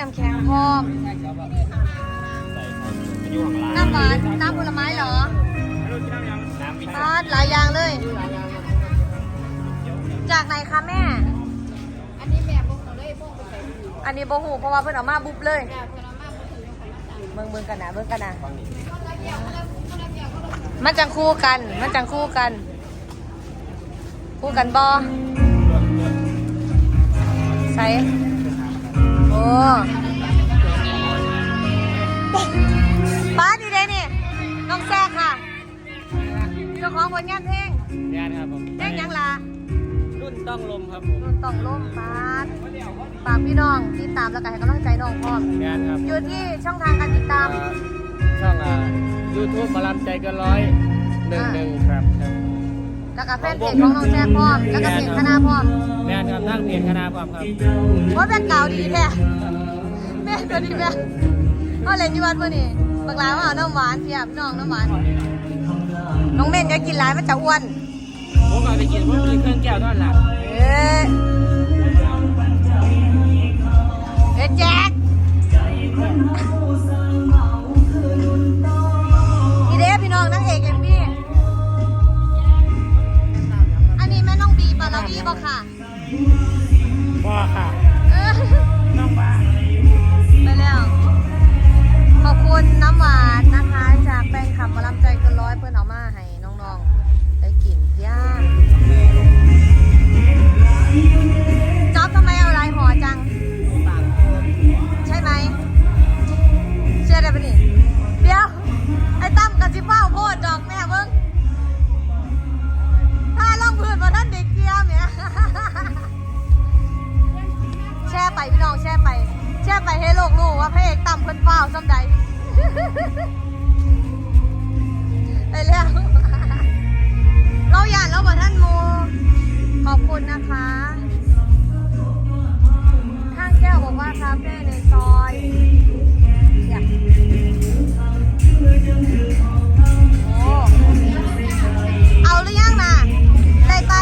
น้ำแข็งพร้อม น้ำหวาน น้ำผลไม้เหรอทอดหลายอย่างเลย จากไหนคะแม่ อันนี้แม่บุกเลยบุกไปใส่บุอันนี้บ่หูเพราะว่าเพิ่นเอามาบุบเลยเมืองเมืองกันนะเมืองกันนะมันจังคู่กัน มันจังคู่กัน คู่กันบอใส่ ป้าดีเด้นี่น้องแซกค่ะเจ้าของผลงานเพลงงานครับผมเพลงหยังล่ะรุ่นต้องลมครับผมรุ่นต้องล้มปาดฝากพี่น้องที่ตามแล้วก็ให้กำลังใจน้องพร้อมงานครับอยู่ที่ช่องทางการติดตามอ่าช่องอ่ายูทูบมาลำใจเกันร้อยหนึ่งหนึ่งครับครับ แล้วก็แฟนเพจของน้องแซกพร้อม แล้วก็เพจคณะพร้อมงานครับทั้งเพจคณะความครับว่าแม่เก่าดีแท้แม่ตัวดีแม่เอาเล่นอยู่วันมื่อนี้บางรายว่าเอาน้ำหวานเพียพี่น้องน้ำหวาน น้องเม่นจะกินหลายมันจะอ้วน ผมเอาไปกินผมกินเครื่องแก้วเท่านั้นแหละเอ๊ะ ค่ะพ่อค่ะเออน้องบ้าไปแล้ว ขอบคุณน้ำหวานนะคะ จากแป้งขับมาลำใจเกินร้อยเพื่อนเอามาให้น้องๆ ได้กินย่า ว่าพระเอกต่ำคนเฝ้าซ้ำใดไปแล้ว เราหยาดเราบอกท่านโมขอบคุณนะคะข้างแก้วบอกว่าคาเฟ่ในซอยอยากโอ้เอาหรือยังนะได้ไป